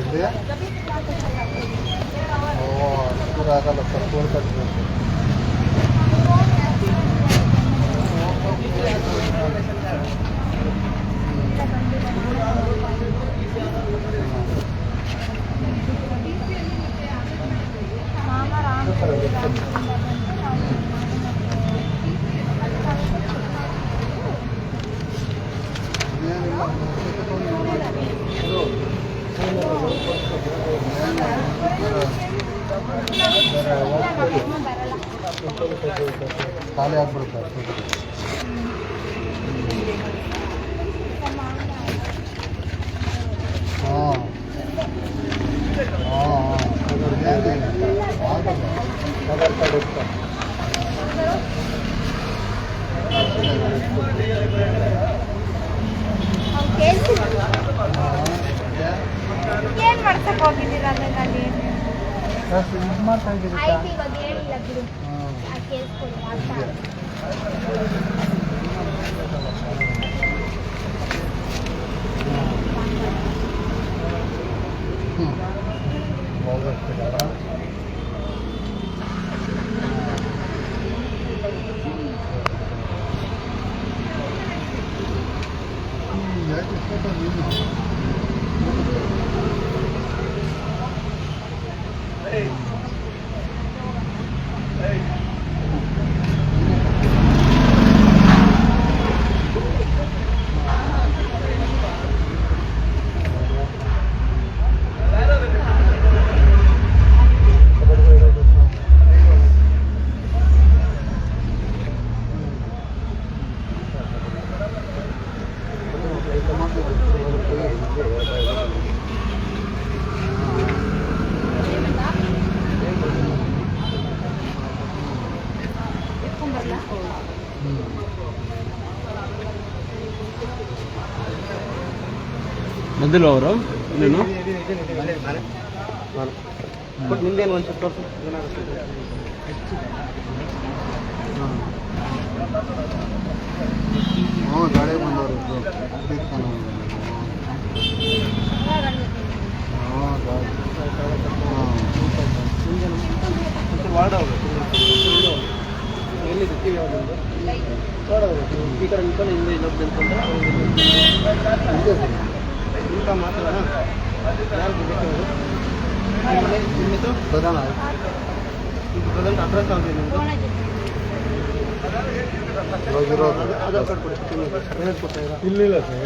ಇದೆಯಾ ಓ ಅಷ್ಟು ಆಗಲ್ಲ ಸರ್ ಖಾಲಿ ಆಗ್ಬಿಡುತ್ತೆ. ಅಷ್ಟೊತ್ತಿಗೆ. ಹಾಂ ಹಾಂ ಹಾಂ ಆಗಲ್ಲ ಆಧಾರ್ ಕಾರ್ಡ್ ಇರ್ತಾ ಏನ್ ಮಾಡ್ಸಕ್ ಹೋಗಿದ್ದೀರಾ ಅಲ್ಲಿನಲ್ಲಿ ಇದು ಮಾಡ್ತಾ ಇದ್ದೀರಿ ಆಯ್ತು ಇವಾಗ ಹೇಳಿಲ್ಲ ಬಿಡು ಹಾಂ ಆ ಕೇಳಿಸ್ಕೊಳ್ಳಿ ಅಂತ ಹೋಗ್ಬಿಡ್ತೀರಲ್ಲ ಯಾಕೆ ಇಷ್ಟೊತ್ತು ನೀನು ಬಂದಿಲ್ವ ಅವರು ನೀನು ನಿಂದೇನು ಒಂಚೂರು ತೋರಿಸು ಏನಾಗುತ್ತೆ ಹ್ಞೂ ಗಾಡಿ ಬಂದವರು ಇಬ್ರು. ತೀರ್ಕೊಂಡು ಹ್ಞೂ ಗಾಡಿ ಹಾಂ ಒಂಚೂರು ವಾರ್ಡ್ ಹೋಗ್ಬೇಕು ಎಲ್ಲಿದೆ ಟಿವಿ ಯಾವ್ದು ವಾರ್ಡ್ ಹೋಗ್ಬೇಕು ಈ ಕಡೆ ನಿಂತ್ಕೊಂಡು ಹಿಂದೆ ಇನ್ನೊಬ್ಬ ನಿಂತ್ಕೊಂಡ್ರೆ ಯಾರು ಬೇಕು ನಿಮ್ಮದು? ಪ್ರಧಾನ. ಇದು ಪ್ರಧಾನ ಅಡ್ರೆಸ್ ಆಗಿದೆ ನಿಮ್ಮದು ಆಧಾರ್ ಕಾರ್ಡ್ ಕೊಡಿ ಏನೇನು ಕೊಡ್ತಾ ಇದ್ದೀರಾ? ಇಲ್ಲಿಲ್ಲ ಸರ್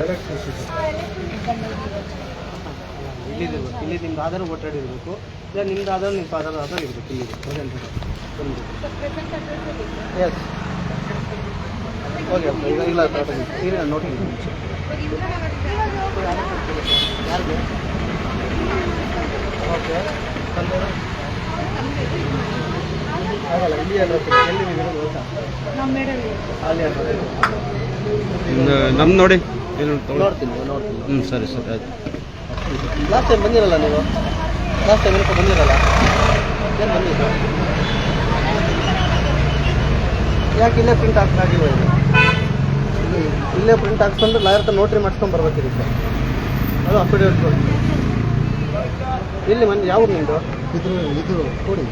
ಇಲ್ಲಿದೆ ಇರ್ಬೇಕು. ಇಲ್ಲಿ ನಿಮ್ದು ಆಧಾರ್ ವೋಟರ್ ಐಡಿ ಇರಬೇಕು. ಇಲ್ಲ ನಿಮ್ದು ಆಧಾರ್ ನಿಮ್ಮ ಆಧಾರ್ ಆಧಾರ್ ಇರಬೇಕು. ಇಲ್ಲಿ ಪ್ರೆಸೆಂಟ್ ಎಸ್ ಓಕೆ ಇಲ್ಲ ಇಲ್ಲ ನೋಡಿ ಯಾರಿಗೆ? ಓಕೆ ಆಗಲ್ಲ ಇಲ್ಲಿ ಅಡ್ರೆಸ್ ಎಲ್ಲಿ ನೀವು ಇರೋದು ಗೊತ್ತಾ? ಅಲ್ಲಿ ನಮ್ಮ ನೋಡಿ. ಏನು ನೋಡ್ತೀನಿ ನೋಡ್ತೀನಿ ಹ್ಞೂ ಸರಿ ಸರಿ ಆಯ್ತು. ಲಾಸ್ಟ್ ಟೈಮ್ ಬಂದಿರಲ್ಲ ನೀವು? ಲಾಸ್ಟ್ ಟೈಮ್ ಏನಕ್ಕೆ ಬಂದಿರಲ್ಲ? ಏನು ಬಂದಿದ್ದು? ಯಾಕೆ ಇಲ್ಲೇ ಪ್ರಿಂಟ್ ಹಾಕ್ಬೇಕಾಗಿಲ್ಲ ಇದು ಇಲ್ಲೇ ಪ್ರಿಂಟ್ ಹಾಕ್ಸ್ಕೊಂಡು ಲಾಯರ್ ಹತ್ರ ನೋಟ್ರಿ ಮಾಡ್ಸ್ಕೊಂಡು ಬರ್ಬೇಕಿರುತ್ತೆ. ಅದು ಅಫಿಡೇವಿಟ್ ಇಲ್ಲಿ ಮನೆ ಯಾವ ನಿಮ್ಮದು ಇದು ಇದು ಕೋಡಿ.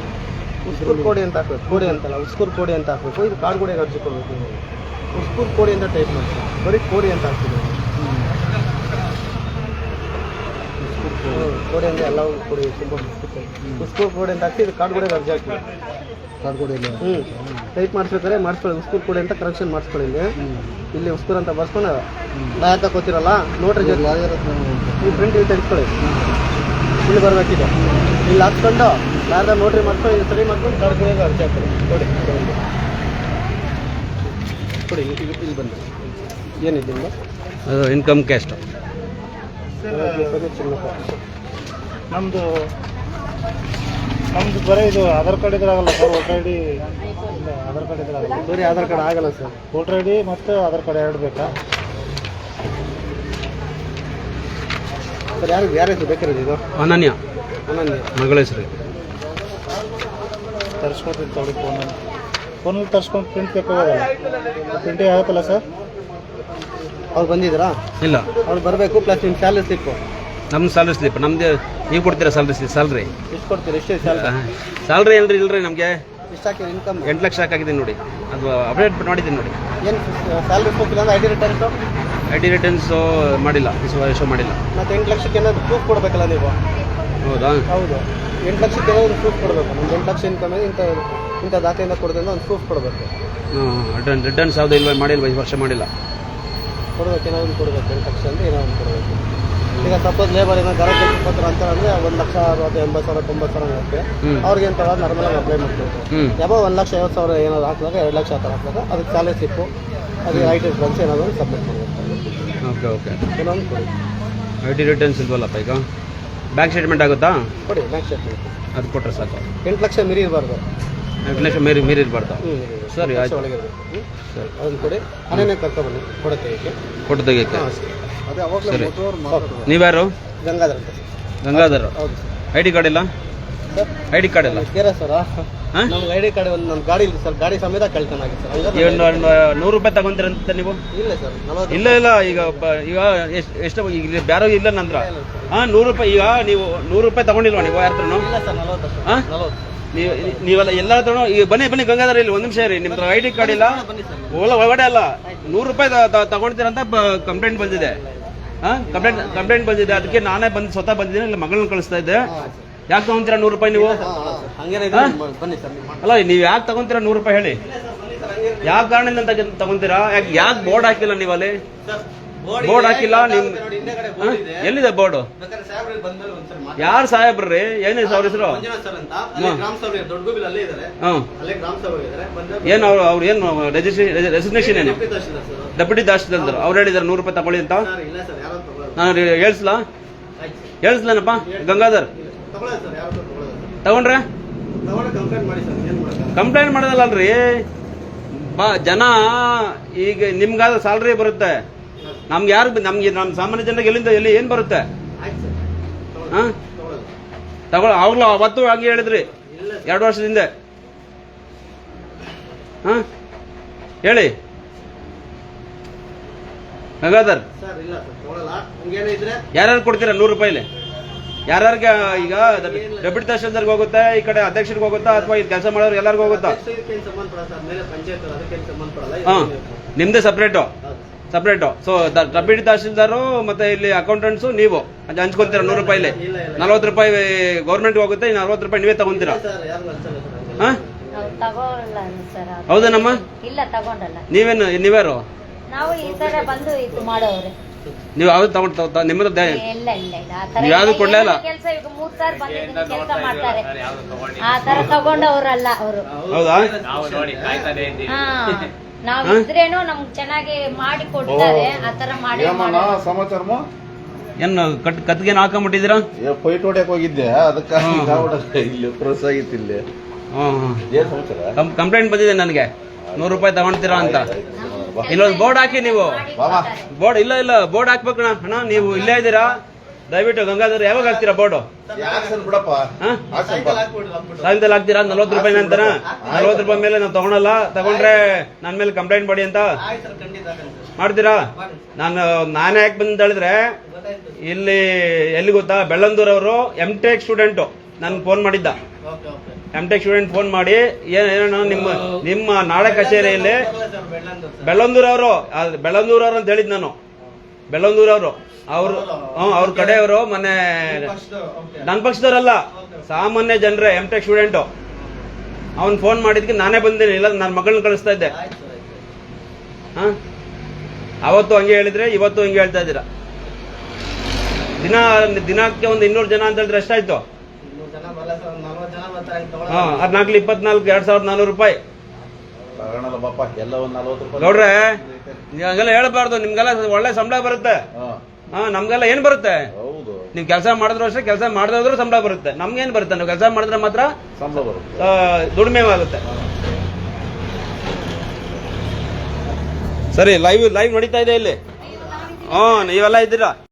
ಉಸ್ಕೂರು ಕೋಡಿ ಅಂತ ಹಾಕ್ಬೇಕು. ಕೋಡಿ ಅಂತಲ್ಲ ಉಸ್ಕೂರು ಕೋಡಿ ಅಂತ ಹಾಕ್ಬೇಕು. ಇದು ಕಾಡ್ಗೋಡಿಗೆ ಅರ್ಜಿ ಕೊಡ್ಬೇಕು ಉಸ್ಕೂರು ಉಸ್ಕೂರ್ ಕೋಡಿ ಅಂತ ಟೈಪ್ ಮಾಡ್ತೀವಿ. ಬರೀ ಕೋಡಿ ಅಂತ ಹಾಕ್ತಿದ್ದೀವಿ ಕೋಡಿ ಎಲ್ಲವೂ ಎಲ್ಲ ಕೊಡಿ ತುಂಬ ಉಸ್ಕೂರ್ ಕೋಡಿ ಅಂತ ಹಾಕಿ ಇದು ಕಾಡ್ಗೋಡಿಗೆ ಅರ್ಜಿ ಹಾಕಿ ಕಾರ್ಡ್ ಕೊಡಿ ಇಲ್ಲ ಹ್ಞೂ ಟೈಪ್ ಮಾಡಿಸ್ಬೇಕಾದ್ರೆ ಮಾಡಿಸ್ಕೊಳ್ಳಿ. ಉಸ್ಕೂರು ಕೊಡಿ ಅಂತ ಕರೆಕ್ಷನ್ ಮಾಡಿಸ್ಕೊಳ್ಳಿ ಇಲ್ಲಿ. ಇಲ್ಲಿ ಉಸ್ಕೂರ್ ಅಂತ ಬರ್ಸ್ಕೊಂಡು ಲಾಯರ್ ತಗೋತಿರಲ್ಲ ನೋಟ್ರಿ ಜೊತೆ. ಲಾಯರ್ ಈ ಪ್ರಿಂಟ್ ಇಲ್ಲಿ ತೆಗೆದುಕೊಳ್ಳಿ ಇಲ್ಲಿ ಬರಬೇಕಿದೆ. ಇಲ್ಲಿ ಹಾಕ್ಕೊಂಡು ಲಾಯರ್ದ ನೋಟ್ರಿ ಮಾಡ್ಕೊಂಡು ಇಲ್ಲಿ ಸರಿ ಮಾಡ್ಕೊಂಡು ಕಾಡ್ಗೋಡಿಗೆ ಅರ್ಜಿ ಹಾಕ್ತೀನಿ ಕೊಡಿ. ಕೊಡಿ ಇಲ್ಲಿ ಬಂದು ಏನಿದೆ ಅದು ಇನ್ಕಮ್ ಕ್ಯಾಸ್ಟ್ ನಮ್ಮದು ನಮ್ದು ಬರೀ ಇದು ಆಧಾರ್ ಕಾರ್ಡ್ ಇದ್ರೆ ಆಗಲ್ಲ ಸರ್ ವೋಟರ್ ಐ ಡಿ ಇಲ್ಲ ಆಧಾರ್ ಕಾರ್ಡ್ ಇದ್ರೆ ಆಗಲ್ಲ. ಬರೀ ಆಧಾರ್ ಕಾರ್ಡ್ ಆಗಲ್ಲ ಸರ್. ವೋಟರ್ ಐ ಡಿ ಮತ್ತು ಆಧಾರ್ ಕಾರ್ಡ್ ಎರಡು ಬೇಕಾ? ಸರ್ ಯಾರು ಯಾರ ಹೆಸರು ಬೇಕಿರೋದು ಇದು? ಅನನ್ಯ. ಅನನ್ಯ. ಮಗಳ ಹೆಸರು ತರಿಸ್ಕೊಡ್ತೀನಿ ತೊಗೊಳಿ ಫೋನಲ್ಲಿ ಫೋನಲ್ಲಿ ತರಿಸ್ಕೊಂಡು ಪ್ರಿಂಟ್ ಬೇಕಾಗಲ್ಲ ಪ್ರಿಂಟೇ ಆಗುತ್ತಲ್ಲ ಸರ್? ಅವ್ರು ಬಂದಿದ್ದೀರಾ? ಇಲ್ಲ. ಅವ್ರು ಬರಬೇಕು ಪ್ಲಸ್ ನಿಮ್ಮ ಸ್ಯಾಲರಿ ಸ್ಲಿಪ್ಪು ನಮ್ಮ ಸ್ಯಾಲ್ರಿ ಸ್ಲಿಪ್ ನಮ್ದು ನೀವು ಕೊಡ್ತೀರಾ ಸ್ಯಾಲ್ರಿ ಸ್ಲಿಪ್ ಸ್ಯಾಲ್ರಿ ಎಷ್ಟು ಕೊಡ್ತೀರಾ? ಎಷ್ಟೇ ಸ್ಯಾಲ್ರಿ ಸ್ಯಾಲ್ರಿ ಏನ್ರಿ ಇಲ್ರಿ ನಮಗೆ. ಎಷ್ಟು ಇನ್ಕಮ್ ಎಂಟು ಲಕ್ಷ ಹಾಕಿದ್ದೀನಿ ನೋಡಿ. ಅದು ಅಪ್ಡೇಟ್ ಮಾಡಿದ್ದೀನಿ ನೋಡಿ. ಏನು ಸ್ಯಾಲ್ರಿ ಸ್ಲಿಪ್ ಇಲ್ಲ I D returns I D returns ಮಾಡಿಲ್ಲ. ಶೋ ಮಾಡಿಲ್ಲ. ಮತ್ತು ಎಂಟು ಲಕ್ಷಕ್ಕೆ ಏನಾದ್ರು ಪ್ರೂಫ್ ಕೊಡಬೇಕಲ್ಲ ನೀವು? ಹೌದಾ? ಹೌದು. ಎಂಟು ಲಕ್ಷಕ್ಕೆ ಏನಾದ್ರು ಪ್ರೂಫ್ ಕೊಡಬೇಕು. ನಮ್ಗೆ ಎಂಟು ಲಕ್ಷ ಇನ್ಕಮ್ ಇಂಥ ಇಂಥ ದಾಖಲೆಯಿಂದ ಕೊಡ್ತೀನಿ ಒಂದು ಪ್ರೂಫ್ ಕೊಡಬೇಕು. ರಿಟರ್ನ್ ರಿಟರ್ನ್ಸ್ ಯಾವುದೇ ಇಲ್ವ? ಮಾಡಿಲ್ವ? ಈ ವರ್ಷ ಮಾಡಿಲ್ಲ. ಕೊಡ್ಬೇಕು ಏನೋ ಒಂದು ಕೊಡಬೇಕು ಎಂಟು ಲಕ್ಷ ಅಂದರೆ ಏನೋ ಒಂದು ಕೊಡಬೇಕು. ಈಗ ಸಪೋಸ್ ಲೇಬರ್ ಏನೋ ಗರ ಕೆಲಸ ಪತ್ರ ಅಂತ ಅಂದರೆ ಒಂದು ಲಕ್ಷ ಅರವತ್ತು ಎಂಬತ್ತು ಸಾವಿರ ತೊಂಬತ್ತು ಸಾವಿರ ಏನ್ ಅವ್ರಿಗೆ ಅಂತ ನಾರ್ಮಲಾಗಿ ಅಪ್ಲೈ ಮಾಡ್ಬೇಕು ಯಾವ ಯಾವಾಗ ಒಂದು ಲಕ್ಷ ಐವತ್ತು ಸಾವಿರ ಏನಾದ್ರು ಹಾಕಿದಾಗ ಎರಡು ಲಕ್ಷ ಆ ಥರ ಹಾಕಿದಾಗ ಅದಕ್ಕೆ ಸ್ಯಾಲರಿ ಸ್ಲಿಪ್ಪು ಅದಕ್ಕೆ ಐ ಟಿ ರಿಟರ್ನ್ಸ್ ಏನಾದ್ರು ಒಂದು ಸಬ್ಮಿಟ್ ಮಾಡಬೇಕು ಓಕೆ ಓಕೆ. ಏನೋ ಒಂದು ಕೊಡಿ. ಐ ಡಿ ರಿಟರ್ನ್ಸ್ ಇಲ್ವಲ್ಲಪ್ಪ ಈಗ? ಬ್ಯಾಂಕ್ ಸ್ಟೇಟ್ಮೆಂಟ್ ಆಗುತ್ತಾ? ಕೊಡಿ ಬ್ಯಾಂಕ್ ಸ್ಟೇಟ್ಮೆಂಟ್ ಅದು ಕೊಟ್ಟರೆ ಸಾಕು. ಎಂಟು ಲಕ್ಷ ಮೀರಿ ಇರಬಾರ್ದು. ಲಕ್ಷ ಮೀರಿ ಮೀರಿ ಇರಬಾರ್ದು ಹ್ಞೂ ಸರಿ, ಆಯ್ತು. ಸರಿ. ಅದನ್ನು ಕೊಡಿ. ಮನೇನೆ ಕರ್ಕೊಬನ್ನಿ ಕೊಡಕ್ಕೆ ಕೊಟ್ಟು ತೆಗಿಯಕ್ಕೆ ಹಾಂ ಸರಿ. ನೀವ್ಯಾರು? ಗಂಗಾಧರ್ ಅಂತ. ಗಂಗಾಧರ್. ಹೌದು ಐ ಡಿ ಕಾರ್ಡ್ ಇಲ್ಲ? ಸರ್ ಐ ಡಿ ಕಾರ್ಡ್ ಇಲ್ಲ? ಕೇರ ಸರ್. ಹಾಂ? ನಮ್ಗೆ ಐ ಡಿ ಕಾರ್ಡ್ ಒಂದು ನಮ್ಮ ಗಾಡಿ ಇಲ್ಲ ಸರ್. ಗಾಡಿ ಸಮೇತ ಕಳ್ತನ ಆಗಿದೆ ಸರ್. ಏನು ನೂರು ರೂಪಾಯಿ ತಗೊಂತೀರಂತ ನೀವು? ಇಲ್ಲ ಸರ್ ಇಲ್ಲ ಇಲ್ಲ ಈಗ ಬ- ಈಗ ಎಷ್ಟು ಎಷ್ಟು ಈಗ ಇಲ್ಲಿ ಬ್ಯಾರೋ ಇಲ್ಲ ನಂತರ ಹಾಂ ನೂರು ರೂಪಾಯಿ ಈಗ ನೀವು ನೂರು ರೂಪಾಯಿ ತಗೊಂಡಿಲ್ವಾ ನೀವು ಯಾರ ಅಷ್ಟೇ. ಹಾಂ? ನಲವತ್ತು ನೀವು ನೀವೆಲ್ಲ ಎಲ್ಲ ಹತ್ರನೂ ಈಗ ಬನ್ನಿ ಬನ್ನಿ ಗಂಗಾಧರ ಇಲ್ಲಿ ಒಂದ್ ನಿಮಿಷ ರೀ ನಿಮ್ದು ಐ ಡಿ ಕಾರ್ಡ್ ಇಲ್ಲ. ಓಲ ಒಳಗಡೆ ಅಲ್ಲ. ನೂರು ರೂಪಾಯಿ ತ- ತ- ತಗೊಳ್ತೀರಂತ ಕಂಪ್ಲೇಂಟ್ ಬಂದಿದೆ. ಹಾಂ ಕಂಪ್ಲೇಂಟ್ ಕಂಪ್ಲೇಂಟ್ ಬಂದಿದೆ. ಅದಕ್ಕೆ ನಾನೇ ಬಂದು ಸ್ವತಃ ಬಂದಿದ್ದೀನಿ ಇಲ್ಲಿ ಮಗಳನ್ನ ಕಳಿಸ್ತಾ ಇದ್ದೆ. ಯಾಕೆ ತಗೊಂತೀರಾ ನೂರು ರೂಪಾಯಿ ನೀವು? ಅಲ್ಲ ನೀವು ಯಾಕೆ ತಗೊಂತೀರಾ ನೂರು ರೂಪಾಯಿ ಹೇಳಿ? ಯಾವ ಕಾರಣದಿಂದ ತಗ- ತಗೊಂತೀರಾ? ಯಾಕೆ ಯಾಕೆ ಬೋರ್ಡ್ ಹಾಕಿಲ್ಲ ನೀವಲ್ಲಿ? ಬೋರ್ಡ್ ಹಾಕಿಲ್ಲ ನಿಮ್? ಎಲ್ಲಿದೆ ಬೋರ್ಡು ಯಾರ ಸಾಹೇಬ್ರಿ ಏನಿದೆ ಅವ್ರ ಹೆಸರು? ಏನ್ ಅವ್ರು ಅವ್ರು ಏನು ರೆಸಿಗ್ನೇಷನ್ ಏನು ಡೆಪ್ಯೂಟಿ ತಹಶೀಲ್ದಾರ್ ಅವ್ರು ಹೇಳಿದಾರೆ ನೂರು ರೂಪಾಯಿ ತಗೊಳ್ಳಿ ಅಂತ. ನಾನು ಹೇಳ್ಸ್ಲಾ? ಹೇಳ್ಸ್ಲೇನಪ್ಪ? ಗಂಗಾಧರ್? ತಗೊಂಡ್ರೆ? ಕಂಪ್ಲೇಂಟ್ ಮಾಡೋದಲ್ಲ ಮಾಡೋದಲ್ಲಲ್ರಿ ಬಾ ಜನ ಈಗ ನಿಮ್ಗಾದ ಸ್ಯಾಲ್ರಿ ಬರುತ್ತೆ. ನಮ್ಗೆ ಯಾರು ನಮ್ಗೆ ನಮ್ಮ ಸಾಮಾನ್ಯ ಜನರಿಗೆ ಎಲ್ಲಿಂದ ಎಲ್ಲಿ ಏನು ಬರುತ್ತೆ? ಹಾ? ತಗೊಳ್ಳೋದು. ತಗೊಳ ಅವಾಗ್ಲೂ ಅವತ್ತು ಹಂಗೆ ಹೇಳಿದ್ರಿ. ಎರಡು ವರ್ಷದಿಂದ ಹಾ? ಹೇಳಿ. ಗಂಗಾಧರ್ ಯಾರ್ಯಾರು ಕೊಡ್ತೀರಾ ನೂರು ರೂಪಾಯಿಲಿ? ಯಾರ್ಯಾರಿಗೆ ಈಗ ಡೆಪ್ಯೂಟಿ ತಹಶೀಲ್ದಾರ್ಗೆ ಹೋಗುತ್ತೆ ಈ ಕಡೆ ಅಧ್ಯಕ್ಷರಿಗೆ ಹೋಗುತ್ತಾ ಅಥವಾ ಇದು ಕೆಲಸ ಮಾಡೋರು ಎಲ್ಲರಿಗೂ ಹೋಗುತ್ತಾ? ಹಾಂ. ನಿಮ್ದೇ separate. Separate so deputy tahsildar ಮತ್ತೆ ಇಲ್ಲಿ ಅಕೌಂಟೆಂಟ್ಸು ನೀವು. ಅದು ಹಂಚ್ಕೊಂತೀರ ನೂರು ರೂಪಾಯಿಲಿ. ನಲ್ವತ್ತು ರೂಪಾಯಿ ಗೌರ್ಮೆಂಟ್ಗೆ ಹೋಗುತ್ತೆ ಇನ್ನು ಅರವತ್ತು ರೂಪಾಯಿ ನೀವೇ ತಗೊಂತೀರಾ? ಹಾಂ ಸರ್ ಯಾರು ಹಂಚಲ್ಲ ಸರ್ ಹಂಗೆಲ್ಲ. ಹಾ? ನಾವು ಸರ್ ಅದು. ಹೌದೇನಮ್ಮ? ಇಲ್ಲ ತಗೊಂಡಲ್ಲ. ನೀವೇನು ನೀವ್ಯಾರು? ನಾವು ಈ ಸಲ ಬಂದು ಇದು ಮಾಡೋವ್ರೆ. ನೀವು ಯಾವ್ದು ತಗೊಂಡ್ ನಿಮ್ಮದು ದೇ- ಇಲ್ಲ ಇಲ್ಲ ಇಲ್ಲ. ಆ ತರ ನೀವ್ ಯಾವ್ದು ಕೊಡ್ಲೇ ಇಲ್ಲ? ಕೆಲಸ ಈಗ ಮೂರ್ ಸಾರ್ ಬಂದಿದ್ದೀನಿ ಕೆಲಸ ಮಾಡ್ತಾರೆ. ಆ ತರ ತಗೊಂಡವ್ರಲ್ಲ ಅವರು. ಹೌದಾ? ಹಾ. ನಾವ್ ಹಾ? ಇದ್ರೇನು ಚೆನ್ನಾಗಿ ಮಾಡಿ ಕೊಡ್ತಾರೆ ಆ ತರ ಮಾಡಿ ಸಮಾಚಾರಮ್ಮ? ಏನು ಕಟ್ ಕತ್ಗೇನು ಹಾಕೊಂಬಿಟ್ಟಿದ್ದೀರಾ? ಏ ಫೈಟ್ ಹೊಡ್ಯಕ್ ಹೋಗಿದ್ದೆ ಅದಕ್ಕೆ. ಇಲ್ಲಿ ಕ್ರೋಸ್ ಆಗಿತ್ತು ಇಲ್ಲಿ ಹ್ಞೂ ಏನ್ ಸಮಾಚಾರ? ಕಂಪ್ಲೇಂಟ್ ಬಂದಿದೆ ನನಗೆ. ನೂರು ರೂಪಾಯಿ ತಗೊಂತೀರಾ ಅಂತ. ಇಲ್ಲೊಂದು ಬೋರ್ಡ್ ಹಾಕಿ ನೀವು. ಬಾಬಾ. ಬೋರ್ಡ್ ಇಲ್ಲ ಇಲ್ಲ ಬೋರ್ಡ್ ಹಾಕ್ಬೇಕು ಅಣ್ಣ ನೀವು ಇಲ್ಲೇ ಇದ್ದೀರಾ? ದಯವಿಟ್ಟು ಗಂಗಾಧರ್ ಯಾವಾಗ ಹಾಕ್ತೀರಾ ಬೋರ್ಡು. ಸಾಯಂಕಾಲ ಹಾಕ್ತೀರಾ? ನಲ್ವತ್ತು ರೂಪಾಯಿ ಅಂತಾನ ನಲ್ವತ್ತು ರೂಪಾಯಿ ಮೇಲೆ ನಾವು ತಗೊಳಲ್ಲ. ತಗೊಂಡ್ರೆ ನನ್ನ ಮೇಲೆ ಕಂಪ್ಲೇಂಟ್ ಮಾಡಿ ಅಂತ? ಮಾಡ್ತೀರಾ? ಮಾಡಿ ನಾನು ನಾನೇ ಯಾಕೆ ಬಂದ ಹೇಳಿದ್ರೆ ಇಲ್ಲಿ ಎಲ್ಲಿ ಗೊತ್ತಾ? ಬೆಳ್ಳಂದೂರ್ ಅವರು ಎಂ ಟೆಕ್ ಸ್ಟೂಡೆಂಟು ನನ್ಗೆ ಫೋನ್ ಮಾಡಿದ್ದ ಎಂ ಟೆಕ್ ಸ್ಟೂಡೆಂಟ್ ಫೋನ್ ಮಾಡಿ ಏನೇನು ಏನೋ ನಿಮ್ಮ ನಿಮ್ಮ ನಾಳೆ ಕಚೇರಿಯಲ್ಲಿ ಬೆಳ್ಳಂದೂರ್ ಅವರು ಬೆಳ್ಳಂದೂರ್ ಅವರು ಅಂತ ಹೇಳಿದ್ ನಾನು. ಬೆಳ್ಳಂದೂರ್ ಅವರು ಅವರು. ಹ್ಮ್ ಅವ್ರ ಕಡೆಯವರು ಮೊನ್ನೆ ನನ್ನ ಪಕ್ಷದವರಲ್ಲ. ಸಾಮಾನ್ಯ ಜನರೇ ಎಂ ಟೆಕ್ ಸ್ಟೂಡೆಂಟು ಅವ್ನು ಫೋನ್ ಮಾಡಿದ್ಕೆ ನಾನೇ ಬಂದಿನಿ ಇಲ್ಲ ನನ್ನ ಮಗಳನ್ನ ಕಳಿಸ್ತಾ ಇದ್ದೆ. ಆಯ್ತು ಅವತ್ತು ಹಂಗೆ ಹೇಳಿದ್ರೆ ಇವತ್ತು ಹಂಗೆ ಹೇಳ್ತಾ ಇದ್ದೀರಾ. ದಿನ ದಿನಕ್ಕೆ ಒಂದು ಇನ್ನೂರು ಜನ ಅಂತ ಹೇಳಿದ್ರೆ ಎಷ್ಟಾಯ್ತು? ಹಾಂ ಹಾ ಹದಿನಾಲ್ಕು ಇಪ್ಪತ್ನಾಲ್ಕು ಎರಡ್ ಸಾವಿರದ ನಾನೂರು ರೂಪಾಯಿ. ತಗೊಳಲ್ಲ ಬಾಪ ಎಲ್ಲ ಒಂದ್ ನಲ್ವತ್ತು ರೂಪಾಯಿ ನೋಡ್ರೆ ಹಂಗೆಲ್ಲ ಹೇಳ್ಬಾರ್ದು ನಿಮ್ಗೆಲ್ಲ ಒಳ್ಳೆ ಸಂಬಳ ಬರುತ್ತೆ. ಹಾ, ಹಾ ನಮ್ಗೆಲ್ಲ ಏನ್ ಬರುತ್ತೆ? ಹೌದು. ನೀವು ಕೆಲಸ ಮಾಡಿದ್ರು ಅಷ್ಟೇ ಕೆಲಸ ಮಾಡಿದ್ರು ಸಂಬಳ ಬರುತ್ತೆ. ನಮ್ಗೇನ್ ಬರುತ್ತೆ? ನೀವು ಕೆಲಸ ಮಾಡಿದ್ರೆ ಮಾತ್ರ ಸಂಬಳ ಬರುತ್ತೆ. ಆ, ದುಡಿಮೆ ಆಗುತ್ತೆ ಸರಿ ಲೈವ್ ಲೈವ್ ನಡೀತಾ ಇದೆ ಇಲ್ಲಿ. ಹ್ಞೂ ನೀವೆಲ್ಲ ಇದ್ದೀರಾ?